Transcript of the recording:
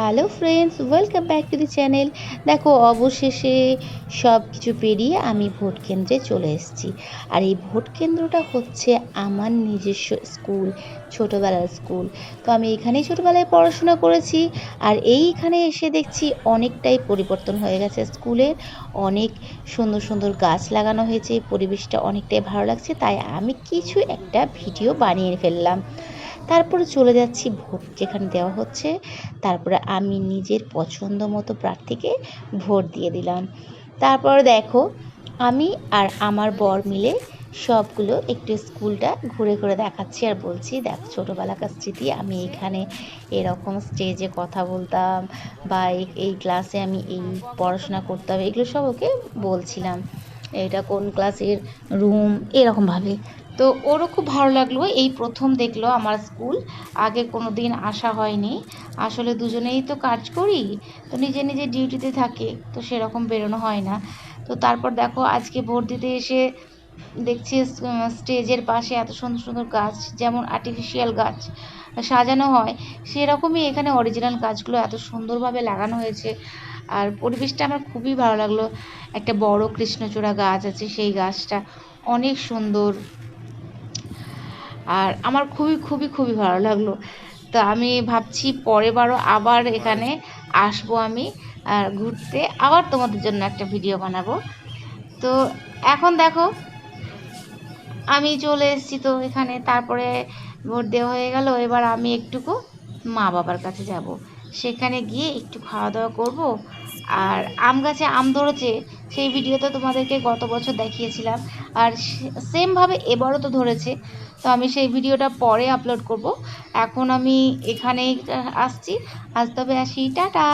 Hello friends, welcome back to the channel. দেখো, অবশেষে সব কিছু পেরিয়ে আমি ভোট কেন্দ্রে চলে এসেছি। আর এই ভোট কেন্দ্রটা হচ্ছে আমার নিজস্ব স্কুল, ছোটোবেলার স্কুল। তো আমি এখানেই ছোটোবেলায় পড়াশোনা করেছি আর এইখানে এসে দেখছি অনেকটাই পরিবর্তন হয়ে গেছে স্কুলের। অনেক সুন্দর সুন্দর গাছ লাগানো হয়েছে, পরিবেশটা অনেকটাই ভালো লাগছে, তাই আমি কিছু একটা ভিডিও বানিয়ে ফেললাম। তারপরে চলে যাচ্ছি ভোট, যেখানে দেওয়া হচ্ছে। তারপরে আমি নিজের পছন্দ মতো প্রার্থীকে ভোট দিয়ে দিলাম। তারপর দেখো, আমি আর আমার বর মিলে সবগুলো একটু স্কুলটা ঘুরে ঘুরে দেখাচ্ছি আর বলছি, দেখ, ছোটোবেলাকার স্মৃতি, আমি এখানে এরকম স্টেজে কথা বলতাম বা এই- ক্লাসে আমি এই পড়াশোনা করতাম। এগুলো সব ওকে বলছিলাম, এটা কোন ক্লাসের রুম এরকমভাবে। তো ওরও খুব ভালো লাগল। এই প্রথম দেখল আমার স্কুল। আগে কোনো দিন আসা হয়নি। আসলে দুজনেই তো কাজ করি, তো নিজে নিজে ডিউটিতে থাকে, তো সেরকম বেরোনো হয় না। তো তারপর দেখো আজকে ভোট দিতে এসে দেখছি স্টেজের পাশে এত সুন্দর সুন্দর গাছ, যেমন আর্টিফিশিয়াল গাছ সাজানো হয়, সেরকমই এখানে অরিজিনাল গাছগুলো এত সুন্দরভাবে লাগানো হয়েছে। আর পরিবেশটা আমার খুবই ভালো লাগল। একটা বড় কৃষ্ণচূড়া গাছ আছে, সেই গাছটা অনেক সুন্দর। আর আমার খুবই খুবই খুবই ভালো লাগল। তো আমি ভাবছি পরের বারও আবার এখানে আসব আমি, আর ঘুরতে। আবার তোমাদের জন্য একটা ভিডিও বানাবো। তো এখন দেখো, আমি চলে এসেছি তো এখানে। তারপরে ভোট দেওয়া হয়ে গেল। এবার আমি একটুকু মা বাবার কাছে যাব। সেখানে গিয়ে একটু খাওয়া দাওয়া করব। আর আম গাছে আম ধরেছে, সেই ভিডিওতে তোমাদেরকে গত বছর দেখিয়েছিলাম। আর সেমভাবে এবারও তো ধরেছে। তো আমি সেই ভিডিওটা পরে আপলোড করব। এখন আমি এখানেই আসছি। আজ তবে আসি, টাটা!